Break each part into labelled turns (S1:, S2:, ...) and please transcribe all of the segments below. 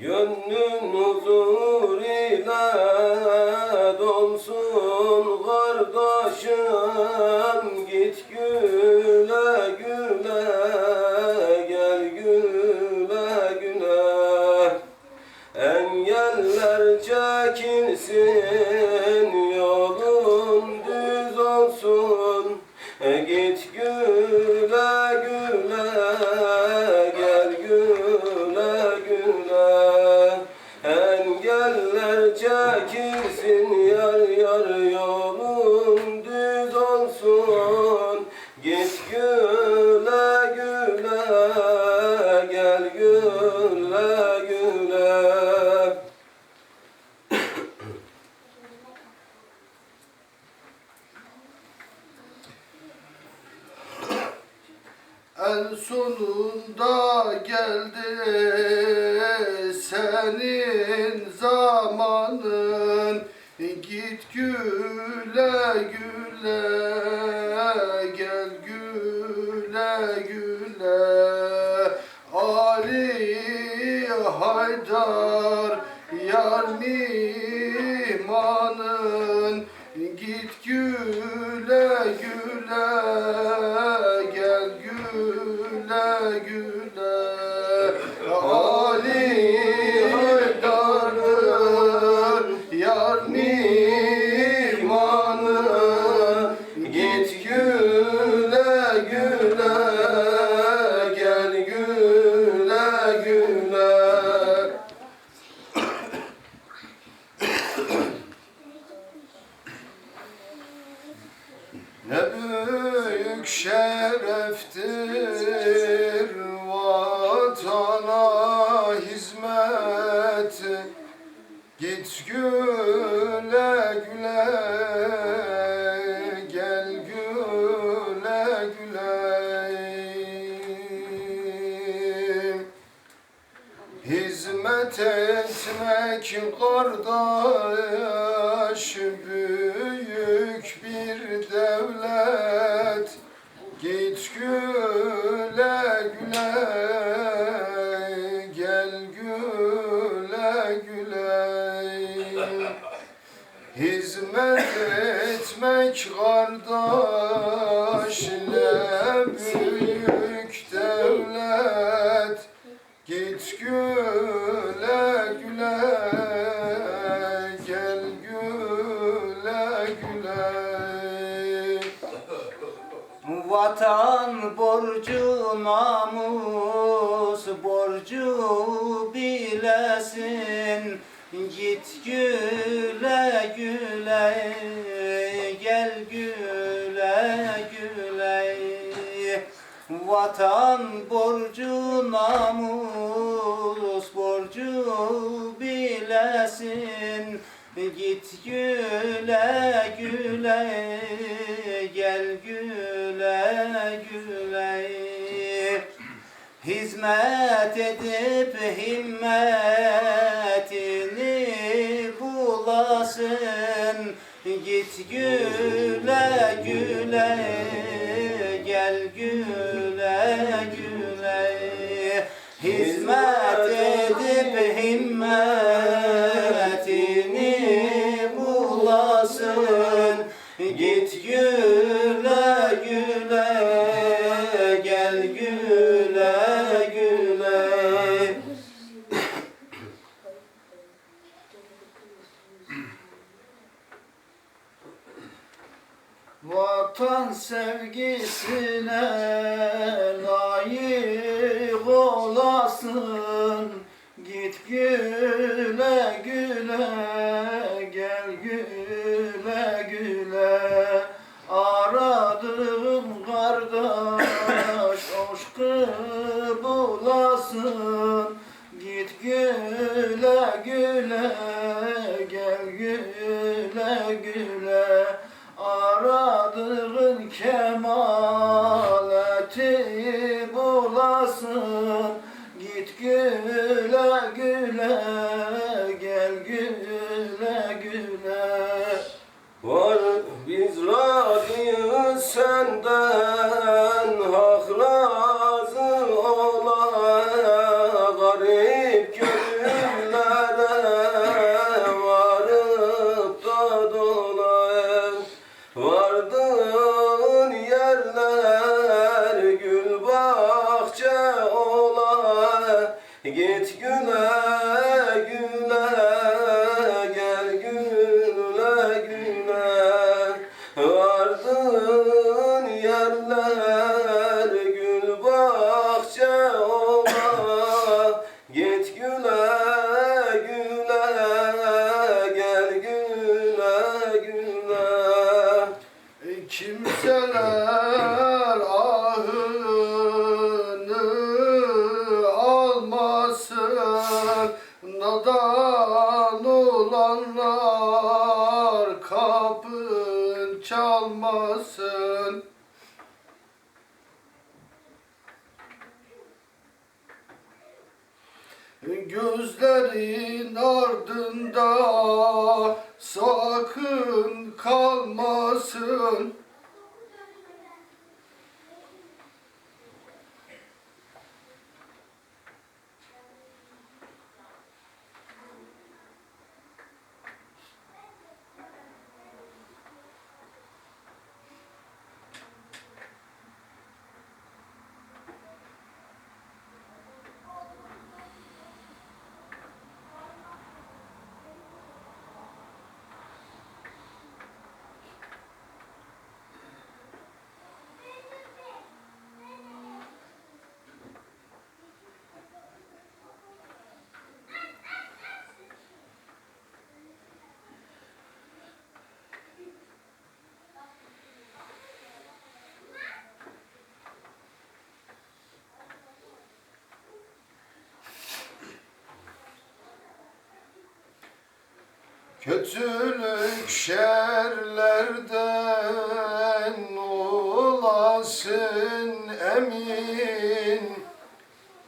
S1: Gönlün huzur ile dolsun
S2: senin zamanın Git güle güle gel güle güle. Ali Haydar yar Git güle etmek kardeşle büyük devlet. Git güle güle gel güle güle.
S3: Vatan borcu namus borcu bilesin. Git güle güle Vatan borcu namus borcu bilesin. Git güle güle gel güle güle. Hizmet edip himmetini bulasın. Git güle güle gel güle Vatan sevgisine layık olasın. Git güle güle gel güle güle. Aradığım kardeş aşkı bulasın
S2: Gözlerin ardında sakın kalmasın Kötülük şerlerden olasın emin.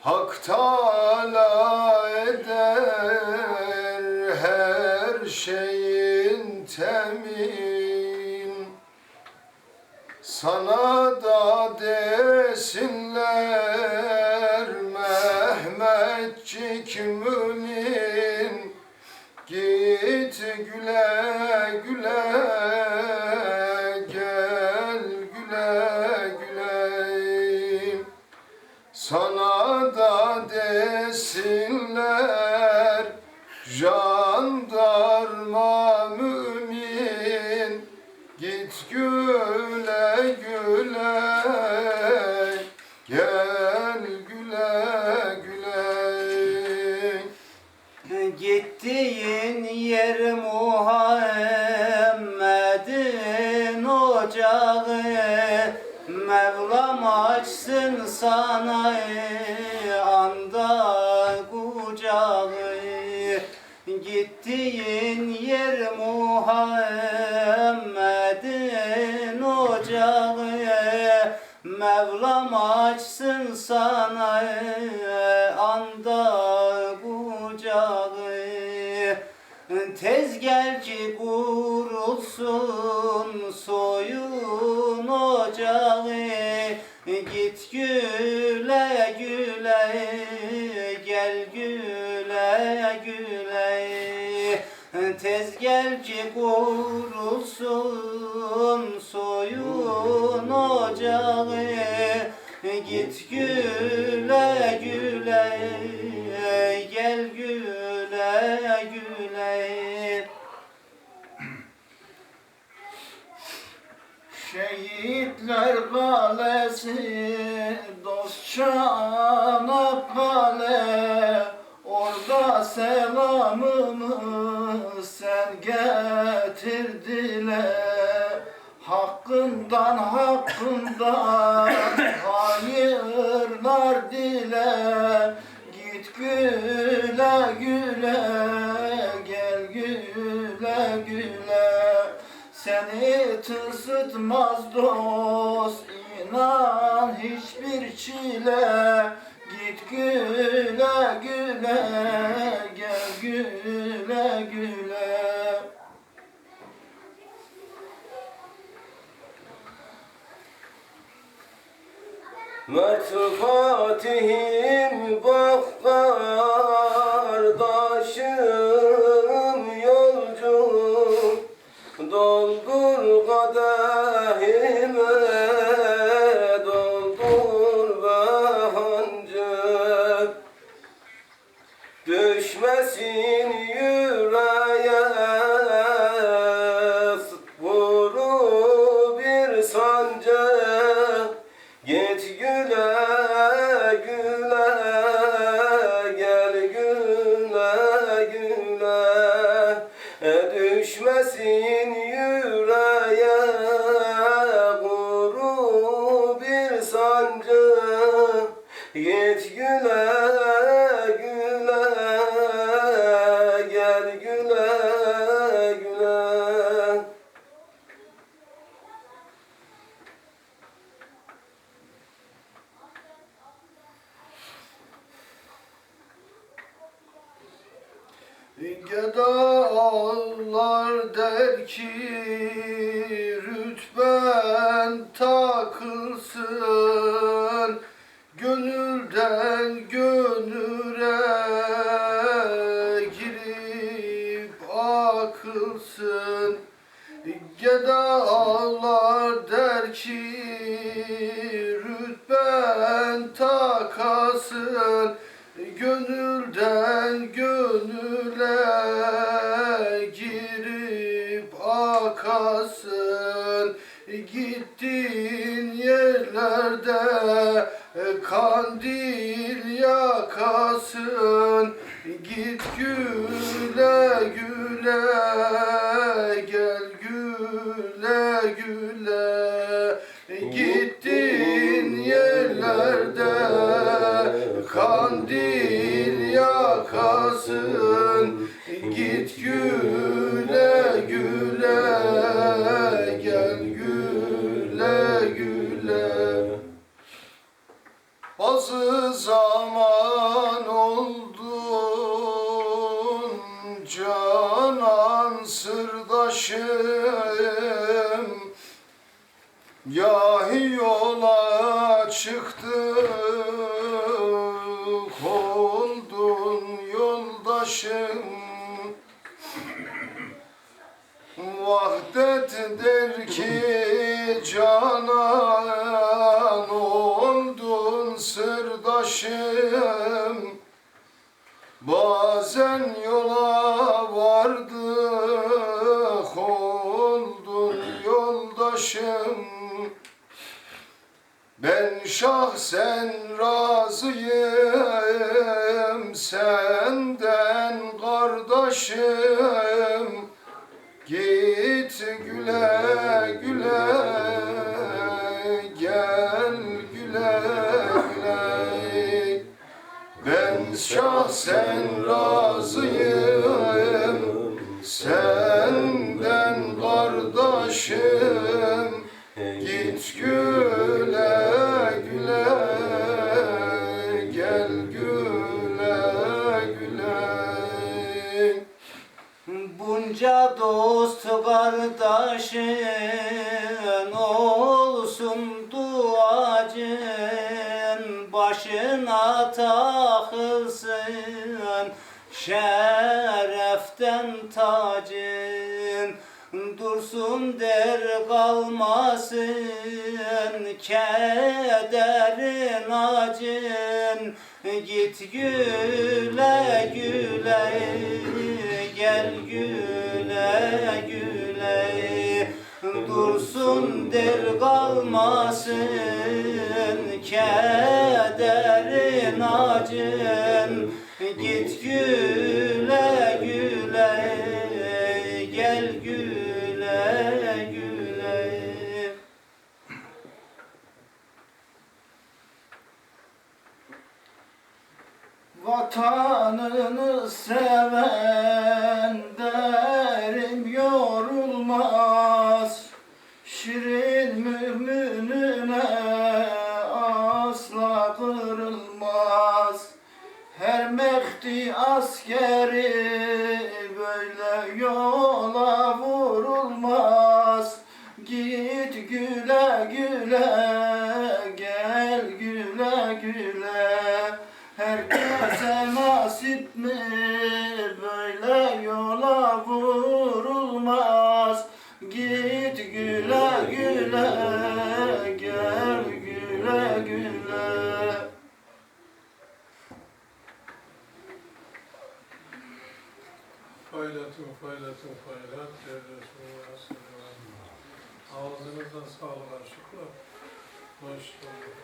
S2: Hak Teala eder her şeyin temin. Sana da desinler
S3: açsın sana anda kucağı. Tez gel ki kurulsun soyun ocağı. Git güle güle gel güle güle. Tez gel ki kurulsun soyun ocağı Git güle güle gel güle güle. Şehitler kalesi dostça Anakkale Orada selamımı sen getirdiler Hakkından hakkından tısıtmaz dost inan hiçbir çile. Git güle güle gel güle güle.
S1: Mert Fatih'im
S2: Gedalar der ki rütben takılsın Gönülden gönüle girip akılsın. Gedalar der ki rütben takasın Gönülden gönüle akasın Gittiğin yerlerde kandil yakasın. Git güle güle gel güle güle. Gittiğin Yahi yola çıktık oldun yoldaşım. Vahdet der ki canan oldun sırdaşım. Bazen yola vardık oldun yoldaşım Ben şahsen razıyım senden kardeşim. Git güle güle gel güle güle. Ben şahsen razıyım senden kardeşim Git güle
S3: kalmasın kederin acın. Git güle güle gel güle güle. Dursun der kalmasın kederin acın. Git güle güle gel güle güle Vatanını seven derim yorulmaz. Şirin müminine asla kırılmaz. Her mehdi askeri böyle yola vurulmaz. Git güle güle
S4: sallallahu aleyhi ve sellem. Ağzınıza sağlık aşıklar. Hoş bulduk.